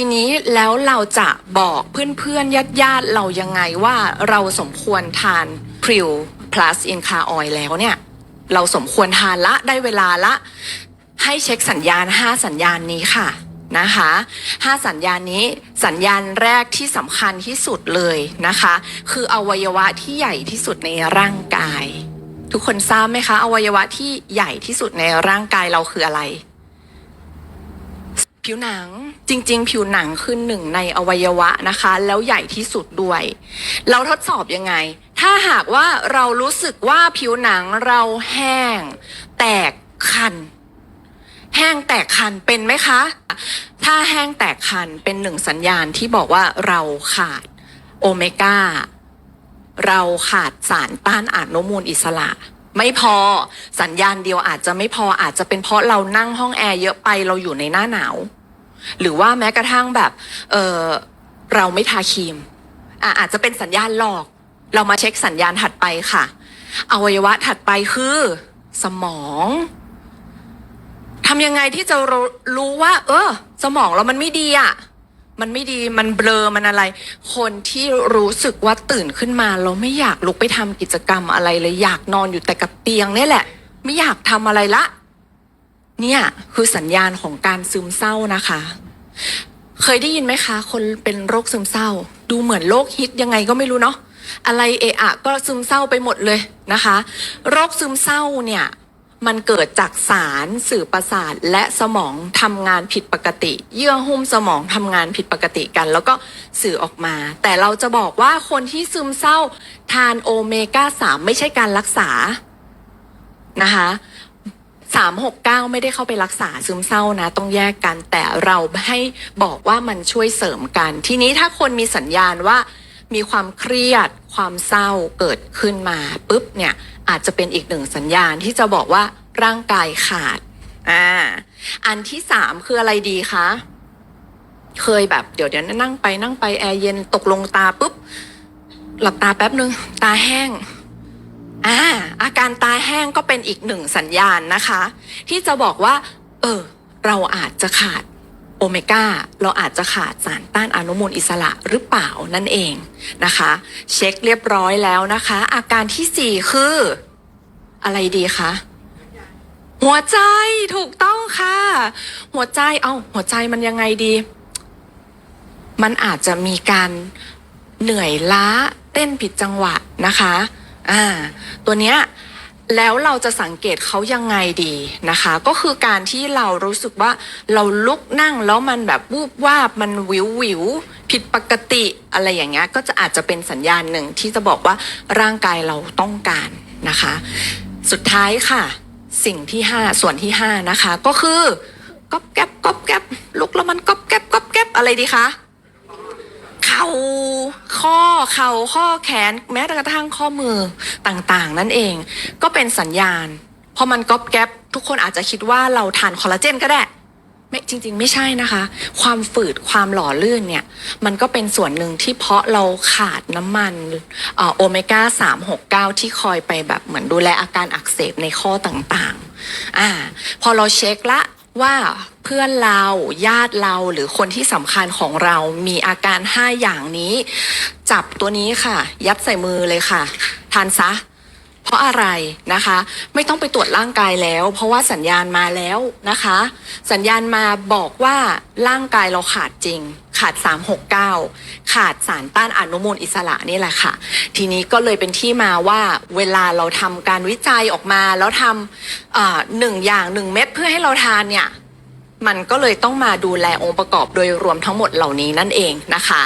ทีนี้แล้วเราจะบอกเพื่อนๆญาติญาติๆเรายังไงว่าเราสมควรทานพริว plus in car oil แล้วเนี่ย เราสมควรทานละได้เวลาละ ให้เช็คสัญญาณ 5 สัญญาณนี้ค่ะนะคะ5สัญญาณนี้สัญญาณแรกที่สำคัญที่สุดเลยนะคะ คืออวัยวะที่ใหญ่ที่สุดในร่างกาย ทุกคนทราบไหมคะ อวัยวะที่ใหญ่ที่สุดในร่างกายเราคืออะไร ผิวหนังจริง ๆ ผิวหนังคือหนึ่งในอวัยวะนะคะ แล้วใหญ่ที่สุดด้วย เราทดสอบยังไง ถ้าหากว่าเรารู้สึกว่าผิวหนังเราแห้ง แตกคัน แห้งแตกคันเป็นไหมคะ ถ้าแห้งแตกคันเป็นหนึ่งสัญญาณที่บอกว่าเราขาดโอเมก้าเราขาดสารต้านอนุมูลอิสระไม่พอสัญญาณเดียวอาจจะไม่พออาจจะเป็นเพราะเรานั่งห้องแอร์เยอะไปเราอยู่ในหน้าหนาว หรือว่าแม้กระทั่งแบบเออเราไม่ทาครีมอะอาจจะเป็นสัญญาณหลอก เรามาเช็คสัญญาณถัดไปค่ะ อวัยวะถัดไปคือ สมองทำยังไงที่จะรู้รู้ว่า เออ สมองเรามันไม่ดีอะมันไม่ดีมันเบลอมันอะไร คนที่รู้สึกว่าตื่นขึ้นมาเราไม่อยากลุกไปทำกิจกรรมอะไรเลยอยากนอนอยู่แต่กับเตียงนี่แหละ ไม่อยากทำอะไรละ เนี่ยคือสัญญาณของการซึมเศร้านะคะ เคยได้ยินไหมคะ คนเป็นโรคซึมเศร้า ดูเหมือนโรคฮิตยังไงก็ไม่รู้เนาะอะไรเอะอะก็ซึมเศร้าไปหมดเลยนะคะ โรคซึมเศร้าเนี่ยมันเกิดจากสารสื่อประสาทและสมองทำงานผิดปกติ เยื่อหุ้มสมองทำงานผิดปกติกัน แล้วก็สื่อออกมา แต่เราจะบอกว่าคนที่ซึมเศร้าทานโอเมก้าสามไม่ใช่การรักษานะคะ สามหกเก้าไม่ได้เข้าไปรักษาซึมเศร้านะ ต้องแยกกันแต่เราให้บอกว่ามันช่วยเสริมกัน ทีนี้ถ้าคนมีสัญญาณว่ามีความเครียด ความเศร้าเกิดขึ้นมาปุ๊บเนี่ยอาจจะเป็นอีกหนึ่งสัญญาณที่จะบอกว่าร่างกายขาดอ่าอันที่สามคืออะไรดีคะเคยแบบเดี๋ยวเดี๋ยวนั่งไปนั่งไปแอร์เย็นตกลงตาปุ๊บหลับตาแป๊บนึงตาแห้ง อ่าอาการตาแห้งก็เป็นอีกหนึ่งสัญญาณนะคะ ที่จะบอกว่า เออ เราอาจจะขาดโอเมก้าเราอาจจะขาดสารต้านอนุมูลอิสระหรือเปล่านั่นเองนะคะ เช็คเรียบร้อยแล้วนะคะ อาการที่สี่คือ อะไรดีคะหัวใจถูกต้องค่ะ หัวใจเอาหัวใจมันยังไงดี มันอาจจะมีการเหนื่อยล้าเต้นผิดจังหวะนะคะ อ่า ตัวเนี้ยแล้วเราจะสังเกตเขายังไงดีนะคะ ก็คือการที่เรารู้สึกว่าเราลุกนั่งแล้วมันแบบวูบวาบมันวิววิวผิดปกติอะไรอย่างเงี้ยก็จะอาจจะเป็นสัญญาณหนึ่งที่จะบอกว่าร่างกายเราต้องการนะคะ สุดท้ายค่ะ สิ่งที่ห้าส่วนที่ห้านะคะ ก็คือก๊อบแก๊บก๊อบแก๊บลุกแล้วมันก๊อบแก๊บก๊อบแก๊บอะไรดีคะเข่า ข้อเข่าข้อแขนแม้กระทั่งข้อมือต่างๆ นั่นเอง ก็เป็นสัญญาณพอมันก๊อบแก๊บทุกคนอาจจะคิดว่าเราทานคอลลาเจนก็ได้ไม่จริง ๆ ไม่ใช่นะคะ ความฝืดความหล่อลื่นเนี่ย มันก็เป็นส่วนหนึ่งที่เพราะเราขาดน้ำมันโอเมก้าสามหกเก้าที่คอยไปแบบเหมือนดูแลอาการอักเสบในข้อต่างๆอ่าพอเราเช็คละ ว่าเพื่อนเราญาติเราหรือคนที่สำคัญของเรามีอาการ 5 อย่างนี้ จับตัวนี้ค่ะ ยัดใส่มือเลยค่ะ ทานซะ เพราะอะไรนะคะ ไม่ต้องไปตรวจร่างกายแล้ว เพราะว่าสัญญาณมาแล้วนะคะ สัญญาณมาบอกว่าร่างกายเราขาดจริง ขาด 369 ขาดสารต้านอนุมูลอิสระนี่แหละค่ะ ทีนี้ก็เลยเป็นที่มาว่าเวลาเราทำการวิจัยออกมา แล้วทำหนึ่งอย่างหนึ่งเม็ดเพื่อให้เราทานเนี่ยมันก็เลยต้องมาดูแลองค์ประกอบโดยรวมทั้งหมดเหล่านี้นั่นเองนะคะ